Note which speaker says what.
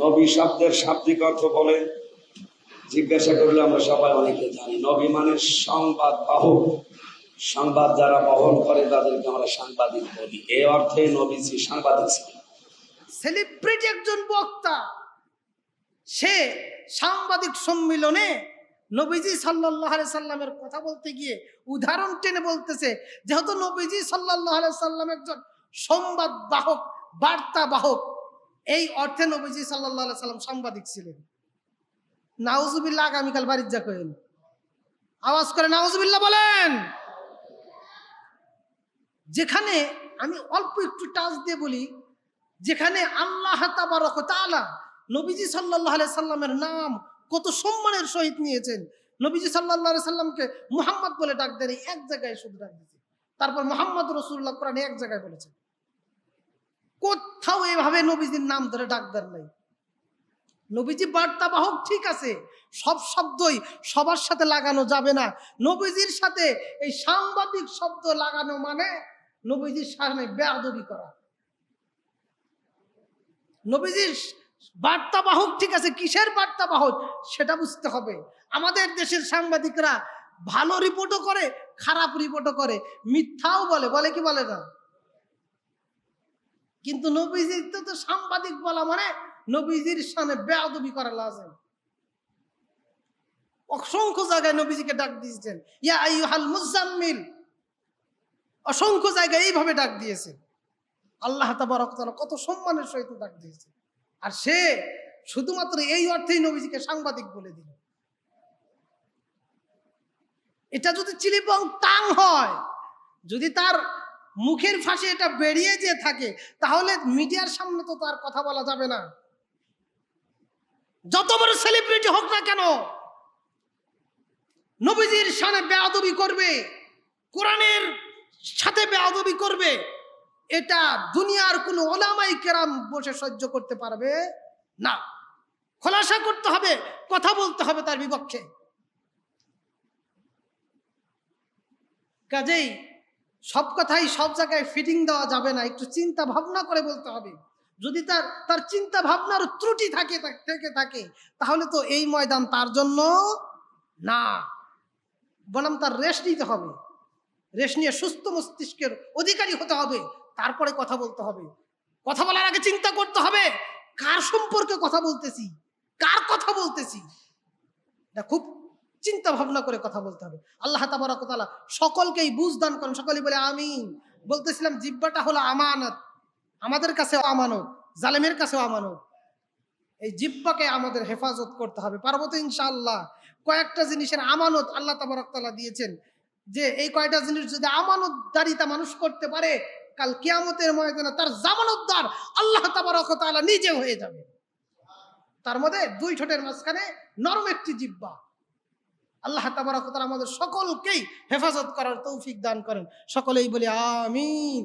Speaker 1: নবী শব্দের শাব্দিক অর্থ বলে, জিজ্ঞাসা করলে আমরা সবাই অনেকে জানি। নবী মানে সংবাদ বাহক। সংবাদ যারা বহন করে, তাদেরকে আমরা সাংবাদিক বলি। এই অর্থে নবীজি সাংবাদিক
Speaker 2: সেলিব্রিটি একজন বক্তা, সে সাংবাদিক সম্মেলনে নবীজি সাল্লাহ সাল্লামের কথা বলতে গিয়ে উদাহরণ টেনে বলতেছে, যেহেতু নবীজি সাল্লাহ সাল্লাম একজন সংবাদ বাহক, বার্তা বাহক এই অর্থে নবীজি সাল্লাহ সাল্লাম সাংবাদিক ছিলেন। নাউজুবিল্লাহ আগামীকাল বাড়ির যা করেন আওয়াজ করে নাউজুবিল্লাহ বলেন, যেখানে আমি অল্প একটু টাচ দিয়ে বলি, যেখানে আল্লাহ নবীজি আলাইহি সাল্লামের নাম কত সম্মানের সহিত নিয়েছেন। নবীজি আলাইহি সাল্লামকে মুহাম্মদ বলে ডাক দেন এক জায়গায় শুধু ডাক দিয়েছে। তারপর মোহাম্মদ রসুল্লাহ কোরআনে এক জায়গায় বলেছেন। কোথাও এভাবে নবীজির নাম ধরে ডাক দেন নাই। নবীজি বার্তা বাহক ঠিক আছে, সব শব্দই সবার সাথে লাগানো যাবে না। নবীজির সাথে এই সাংবাদিক শব্দ লাগানো মানে নবীজির সামনে বেয়াদবি করা। নবীজির বার্তা বাহক ঠিক আছে, কিসের বার্তা বাহক সেটা বুঝতে হবে। আমাদের দেশের সাংবাদিকরা ভালো রিপোর্টও করে, খারাপ রিপোর্টও করে, মিথ্যাও বলে বলে কি বলে না? কিন্তু নবীজির তো তো সাংবাদিক বলা মানে নবীজির সামনে বেয়াদবি করা লাজেম। অসংখ্য জায়গায় নবীজিকে ডাক দিয়েছেন। ইয়া আইয়ুহাল মুজাম্মিল। অসংখ্য জায়গায় এইভাবে ডাক দিয়েছে আল্লাহ তাবারক তাআলা কত সম্মানের সহিত ডাক দিয়েছে আর সে শুধুমাত্র এই অর্থেই নবীজিকে সাংবাদিক বলে দিল। এটা যদি চিলিপং টাং হয়, যদি তার মুখের ফাঁসে এটা বেরিয়ে যে থাকে, তাহলে মিডিয়ার সামনে তো তার কথা বলা যাবে না। যত বড় সেলিব্রিটি হোক না কেন, নবীজির সামনে বেয়াদবি করবে, কোরআনের সাথে বেয়াদবি করবে, এটা দুনিয়ার কোনো ওলামাই কেরাম বসে সহ্য করতে পারবে না। খোলাসা করতে হবে, কথা বলতে হবে তার বিপক্ষে। কাজেই সব কথাই সব জায়গায় ফিটিং দেওয়া যাবে না। একটু চিন্তা ভাবনা করে বলতে হবে। যদি তার তার চিন্তা ভাবনার ত্রুটি থাকে থেকে থাকে, তাহলে তো এই ময়দান তার জন্য না। বনাম তার রেস্ট নিতে হবে। রেস্ট নিয়ে সুস্থ মস্তিষ্কের অধিকারী হতে হবে। তারপরে কথা বলতে হবে। কথা বলার আগে চিন্তা করতে হবে, কার সম্পর্কে কথা বলতেছি? কার কথা বলতেছি? এটা খুব চিন্তা ভাবনা করে কথা বলতে হবে। আল্লাহ তাবারকতালা সকলকেই বুঝ দান করেন। সকলেই বলে, আমিন। বলতেছিলাম জিব্বাটা হলো আমানত। আমাদের কাছেও আমানত, জালেমের কাছেও আমানত। এই জিব্বাকে আমাদের হেফাজত করতে হবে। পারব তো ইনশাআল্লাহ, কয়েকটা জিনিসের আমানত আল্লাহ তাবারকতালা দিয়েছেন। যে এই কয়টা জিনিস যদি আমানত আমানতদারিতা মানুষ করতে পারে, কাল কিয়ামতের ময়দানে তার জামানতদার আল্লাহ তাবারকতালা নিজে হয়ে যাবে। তার মধ্যে দুই ঠোঁটের মাঝখানে নরম একটি জিব্বা আল্লাহ তাবারকতালা আমাদের সকলকেই হেফাজত করার তৌফিক দান করেন। সকলেই বলি আমিন।